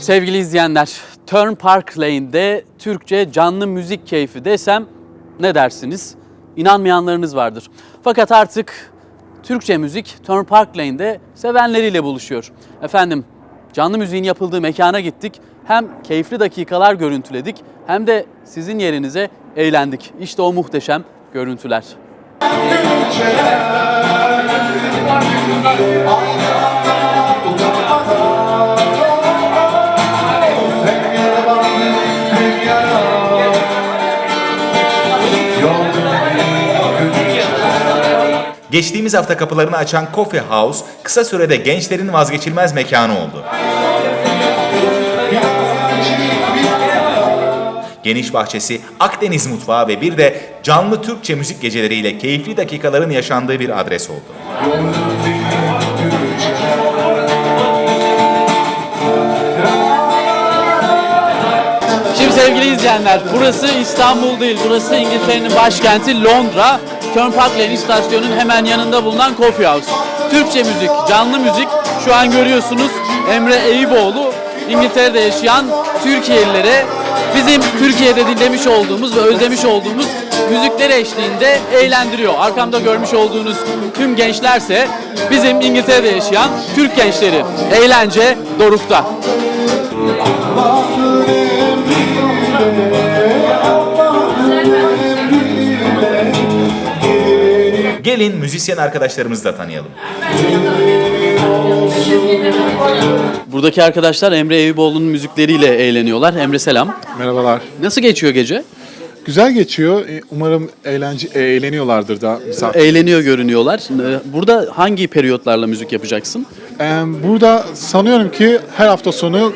Sevgili izleyenler, Turn Park Lane'de Türkçe canlı müzik keyfi desem ne dersiniz? İnanmayanlarınız vardır. Fakat artık Türkçe müzik Turn Park Lane'de sevenleriyle buluşuyor. Efendim, canlı müziğin yapıldığı mekana gittik. Hem keyifli dakikalar görüntüledik hem de sizin yerinize eğlendik. İşte o muhteşem görüntüler. Geçtiğimiz hafta kapılarını açan Coffee House kısa sürede gençlerin vazgeçilmez mekanı oldu. Geniş bahçesi, Akdeniz mutfağı ve bir de canlı Türkçe müzik geceleriyle keyifli dakikaların yaşandığı bir adres oldu. Şimdi sevgili izleyenler, burası İstanbul değil, burası İngiltere'nin başkenti Londra. Turn Park Lane istasyonunun hemen yanında bulunan Coffee House. Türkçe müzik, canlı müzik. Şu an görüyorsunuz Emre Eyüboğlu, İngiltere'de yaşayan Türkiye'lilere bizim Türkiye'de dinlemiş olduğumuz ve özlemiş olduğumuz müzikleri eşliğinde eğlendiriyor. Arkamda görmüş olduğunuz tüm gençlerse bizim İngiltere'de yaşayan Türk gençleri. Eğlence dorukta. Gelin müzisyen arkadaşlarımızı da tanıyalım. Buradaki arkadaşlar Emre Eyüboğlu'nun müzikleriyle eğleniyorlar. Emre selam. Merhabalar. Nasıl geçiyor gece? Güzel geçiyor. E, Umarım eğlence, e, eğleniyorlardır da misafir. Eğleniyor görünüyorlar. Ee, Burada hangi periyotlarla müzik yapacaksın? E, burada sanıyorum ki her hafta sonu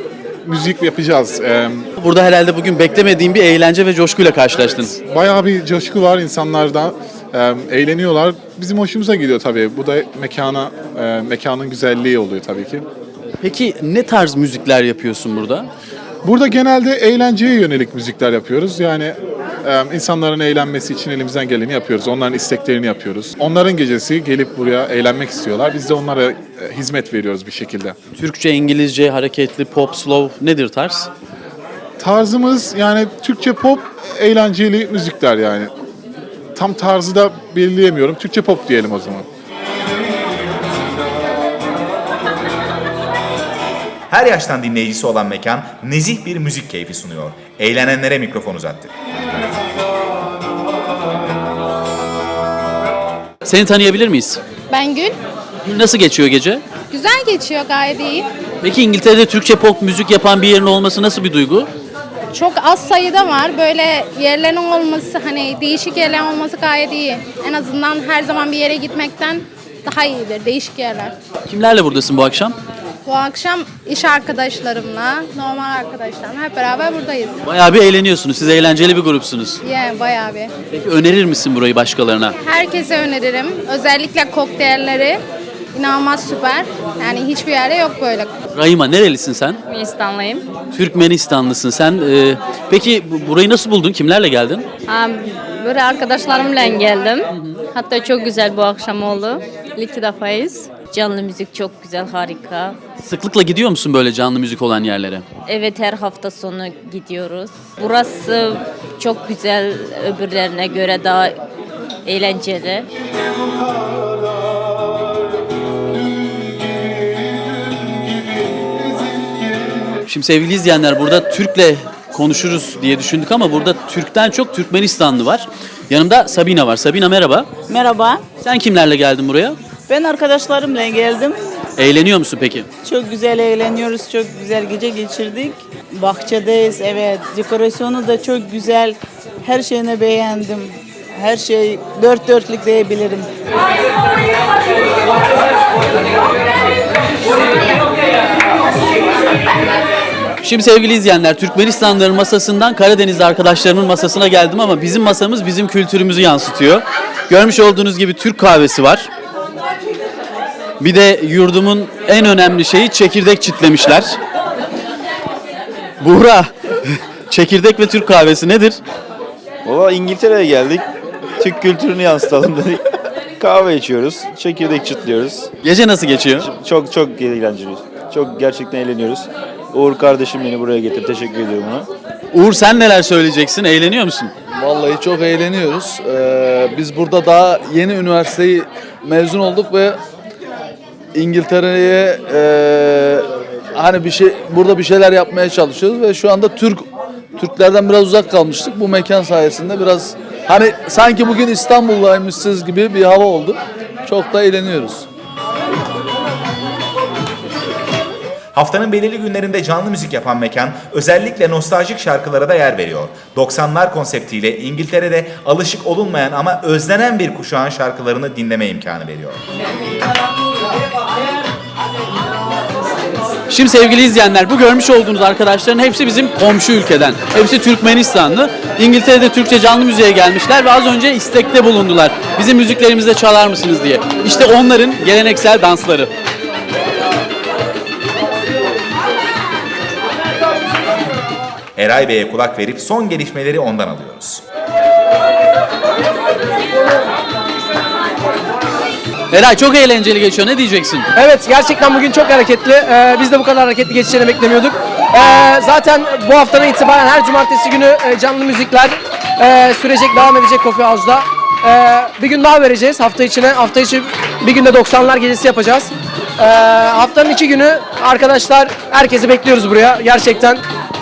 müzik yapacağız. E, Burada herhalde bugün beklemediğin bir eğlence ve coşkuyla karşılaştın. bayağı bir coşku var insanlarda. E, eğleniyorlar. Bizim hoşumuza gidiyor tabii. Bu da mekana, e, mekanın güzelliği oluyor tabii ki. Peki ne tarz müzikler yapıyorsun burada? Burada genelde eğlenceye yönelik müzikler yapıyoruz. Yani e, insanların eğlenmesi için elimizden geleni yapıyoruz. Onların isteklerini yapıyoruz. Onların gecesi gelip buraya eğlenmek istiyorlar. Biz de onlara e, hizmet veriyoruz bir şekilde. Türkçe, İngilizce, hareketli, pop, slow nedir tarz? Tarzımız yani Türkçe pop eğlenceli müzikler yani. Tam tarzı da belirleyemiyorum. Türkçe pop diyelim o zaman. Her yaştan dinleyicisi olan mekan nezih bir müzik keyfi sunuyor. Eğlenenlere mikrofon uzattık. Seni tanıyabilir miyiz? Ben Gül. Nasıl geçiyor gece? Güzel geçiyor gayet iyi. Peki İngiltere'de Türkçe pop müzik yapan bir yerin olması nasıl bir duygu? Çok az sayıda var. Böyle yerlerin olması hani değişik yerler olması gayet iyi. En azından her zaman bir yere gitmekten daha iyidir. Değişik yerler. Kimlerle buradasın bu akşam? Bu akşam iş arkadaşlarımla, normal arkadaşlarımla hep beraber buradayız. Bayağı bir eğleniyorsunuz. Siz eğlenceli bir grupsunuz. Yeah, bayağı bir. Peki önerir misin burayı başkalarına? Herkese öneririm. Özellikle kokteylleri inanılmaz süper. Yani hiçbir yerde yok böyle. Rahima nerelisin sen? Türkmenistanlıyım. Türkmenistanlısın sen. Ee, peki bu- burayı nasıl buldun? Kimlerle geldin? Ha, Böyle arkadaşlarımla geldim. Hatta çok güzel bu akşam oldu. İlk defayız. Canlı müzik çok güzel, harika. Sıklıkla gidiyor musun böyle canlı müzik olan yerlere? Evet her hafta sonu gidiyoruz. Burası çok güzel, öbürlerine göre daha eğlenceli. Şimdi sevgili izleyenler burada Türk'le konuşuruz diye düşündük ama burada Türk'ten çok Türkmenistanlı var. Yanımda Sabina var. Sabina merhaba. Merhaba. Sen kimlerle geldin buraya? Ben arkadaşlarımla geldim. Eğleniyor musun peki? Çok güzel eğleniyoruz. Çok güzel gece geçirdik. Bahçedeyiz. Evet. Dekorasyonu da çok güzel. Her şeyini beğendim. Her şey dört dörtlük diyebilirim. Şimdi sevgili izleyenler Türkmenistanlıların masasından Karadenizli arkadaşlarımın masasına geldim ama bizim masamız bizim kültürümüzü yansıtıyor. Görmüş olduğunuz gibi Türk kahvesi var. Bir de yurdumun en önemli şeyi çekirdek çitlemişler. Buğra, çekirdek ve Türk kahvesi nedir? Valla İngiltere'ye geldik. Türk kültürünü yansıtalım dedik. Kahve içiyoruz, çekirdek çıtlıyoruz. Gece nasıl geçiyor? Çok çok eğlenceli. Çok gerçekten eğleniyoruz. Uğur kardeşim beni buraya getirdi. Teşekkür ediyorum ona. Uğur sen neler söyleyeceksin? Eğleniyor musun? Vallahi çok eğleniyoruz. Ee, biz burada daha yeni üniversiteyi mezun olduk ve İngiltere'ye e, hani bir şey burada bir şeyler yapmaya çalışıyoruz ve şu anda Türk Türklerden biraz uzak kalmıştık. Bu mekan sayesinde biraz hani sanki bugün İstanbul'daymışsınız gibi bir hava oldu. Çok da eğleniyoruz. Haftanın belirli günlerinde canlı müzik yapan mekan özellikle nostaljik şarkılara da yer veriyor. 90'lar konseptiyle İngiltere'de alışık olunmayan ama özlenen bir kuşağın şarkılarını dinleme imkanı veriyor. Şimdi sevgili izleyenler bu görmüş olduğunuz arkadaşların hepsi bizim komşu ülkeden. Hepsi Türkmenistanlı. İngiltere'de Türkçe canlı müziğe gelmişler ve az önce istekte bulundular. Bizim müziklerimizde çalar mısınız diye. İşte onların geleneksel dansları. Eray Bey'e kulak verip son gelişmeleri ondan alıyoruz. Eray çok eğlenceli geçiyor. Ne diyeceksin? Evet gerçekten bugün çok hareketli. Ee, biz de bu kadar hareketli geçeceğini beklemiyorduk. Ee, zaten bu haftadan itibaren her cumartesi günü e, canlı müzikler e, sürecek, devam edecek Coffee House'da. Ee, bir gün daha vereceğiz hafta içine. Hafta içi bir günde 90'lar gecesi yapacağız. Ee, haftanın iki günü arkadaşlar herkesi bekliyoruz buraya. Gerçekten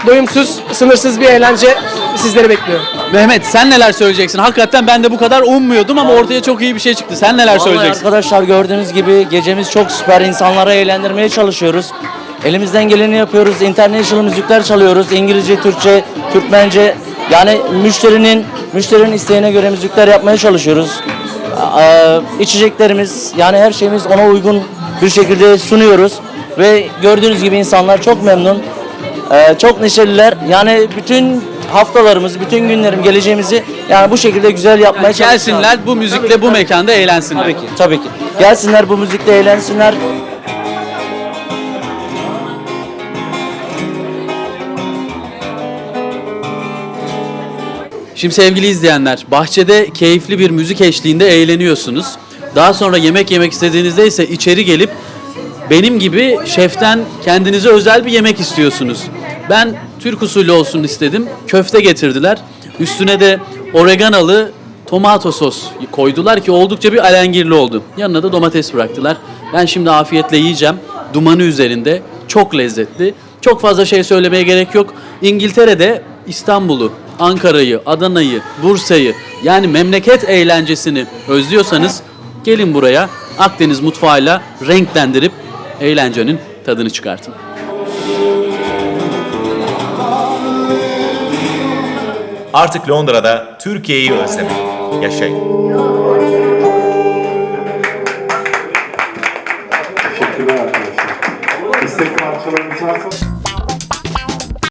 doyumsuz, sınırsız bir eğlence sizleri bekliyor. Mehmet sen neler söyleyeceksin? Hakikaten ben de bu kadar ummuyordum ama ortaya çok iyi bir şey çıktı. Sen neler Vallahi söyleyeceksin? arkadaşlar gördüğünüz gibi gecemiz çok süper. İnsanları eğlendirmeye çalışıyoruz. Elimizden geleni yapıyoruz. International müzikler çalıyoruz. İngilizce, Türkçe, Türkmence. Yani müşterinin müşterinin isteğine göre müzikler yapmaya çalışıyoruz. Ee, içeceklerimiz yani her şeyimiz ona uygun bir şekilde sunuyoruz. Ve gördüğünüz gibi insanlar çok memnun. Ee, çok neşeliler. Yani bütün haftalarımız, bütün günlerim, geleceğimizi yani bu şekilde güzel yapmaya çalışıyoruz. Gelsinler bu müzikle bu mekanda eğlensinler. Tabii ki, tabii ki. Gelsinler bu müzikle eğlensinler. Şimdi sevgili izleyenler, bahçede keyifli bir müzik eşliğinde eğleniyorsunuz. Daha sonra yemek yemek istediğinizde ise içeri gelip benim gibi şeften kendinize özel bir yemek istiyorsunuz. Ben Türk usulü olsun istedim. Köfte getirdiler. Üstüne de oreganalı tomato sos koydular ki oldukça bir alengirli oldu. Yanına da domates bıraktılar. Ben şimdi afiyetle yiyeceğim. Dumanı üzerinde. Çok lezzetli. Çok fazla şey söylemeye gerek yok. İngiltere'de İstanbul'u, Ankara'yı, Adana'yı, Bursa'yı yani memleket eğlencesini özlüyorsanız gelin buraya Akdeniz mutfağıyla renklendirip eğlencenin tadını çıkartın. Artık Londra'da Türkiye'yi özlemeyin. Yaşayın. Teşekkürler arkadaşlar. İstek parçalarınız varsa